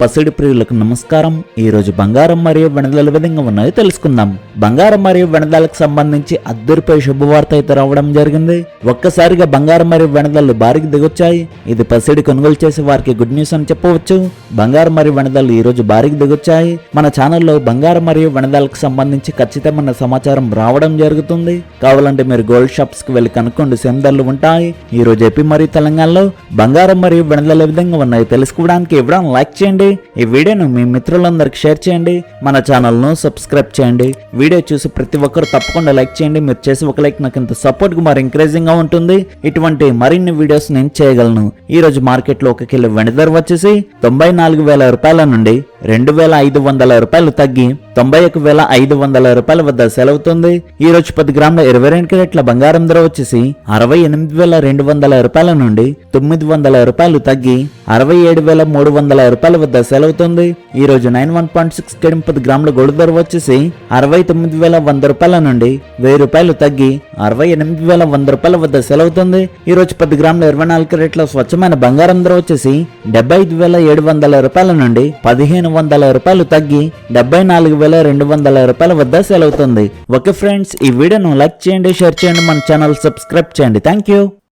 పసిడి ప్రియులకు నమస్కారం. ఈరోజు బంగారం మరియు వెనదల విధంగా ఉన్నాయో తెలుసుకుందాం. బంగారం మరియు వెనదాలకు సంబంధించి అద్దరిపై శుభవార్త అయితే రావడం జరిగింది. ఒక్కసారిగా బంగారం మరియు వెనదలు భారీకి దిగొచ్చాయి. ఇది పసిడి కొనుగోలు చేసే వారికి గుడ్ న్యూస్ అని చెప్పవచ్చు. బంగారం మరియు వెనదలు ఈ రోజు భారీకి దిగొచ్చాయి. మన ఛానల్లో బంగారం మరియు వెనదాలకు సంబంధించి ఖచ్చితమైన సమాచారం రావడం జరుగుతుంది. కావాలంటే మీరు గోల్డ్ షాప్స్కి వెళ్ళి కనుక్కోండి. సేమ్ ధరలు ఉంటాయి. ఈ రోజు ఏపీ మరియు తెలంగాణలో బంగారం మరియు వెనదల విధంగా ఉన్నాయో తెలుసుకోవడానికి ఇవ్వడం లైక్ చేయండి. ఈ వీడియోను మీ మిత్రులందరికీ షేర్ చేయండి. మన ఛానల్ను సబ్స్క్రైబ్ చేయండి. వీడియో చూసి ప్రతి ఒక్కరు తప్పకుండా లైక్ చేయండి. మీరు చేసి ఒక లైక్ నాకు ఇంత సపోర్ట్గా మరి ఎంకరేజింగ్గా ఉంటుంది. ఇటువంటి మరిన్ని వీడియోస్ నేను చేయగలను. ఈ రోజు ఒక కిలో వెండి ధర వచ్చేసి తొంభై నాలుగు వేల రూపాయల నుండి రెండు వేల ఐదు వందల రూపాయలు తగ్గి తొంభై ఒక వేల ఐదు వందల రూపాయల వద్ద సెలవుతుంది. ఈ రోజు పది గ్రాముల ఇరవై రెండు కిరెట్ల బంగారం ధర వచ్చేసి అరవై ఎనిమిది వేల రెండు వందల రూపాయల నుండి తొమ్మిది వందల రూపాయలు తగ్గి అరవై ఏడు వేల మూడు వందల రూపాయల వద్ద సెలవుతుంది. ఈ రోజు నైన్ వన్ పాయింట్ సిక్స్ పది గ్రాముల గోల్డ్ ధర వచ్చేసి అరవై తొమ్మిది వేల వంద రూపాయల నుండి వెయ్యి రూపాయలు తగ్గి అరవై ఎనిమిది వేల వంద రూపాయల వద్ద సెలవుతుంది. ఈ రోజు పది గ్రాముల ఇరవై నాలుగు కిరెట్ల స్వచ్ఛమైన బంగారం ధర వచ్చేసి డెబ్బై ఐదు వేల ఏడు వందల రూపాయల నుండి పదిహేను వందల రూపాయలు తగ్గి డెబ్బై నాలుగు వేల రెండు వందల రూపాయల వద్ద సెలవుతుంది. ఓకే ఫ్రెండ్స్ ఈ వీడియోను లైక్ చేయండి షేర్ చేయండి మన ఛానల్ సబ్స్క్రైబ్ చేయండి. Thank you.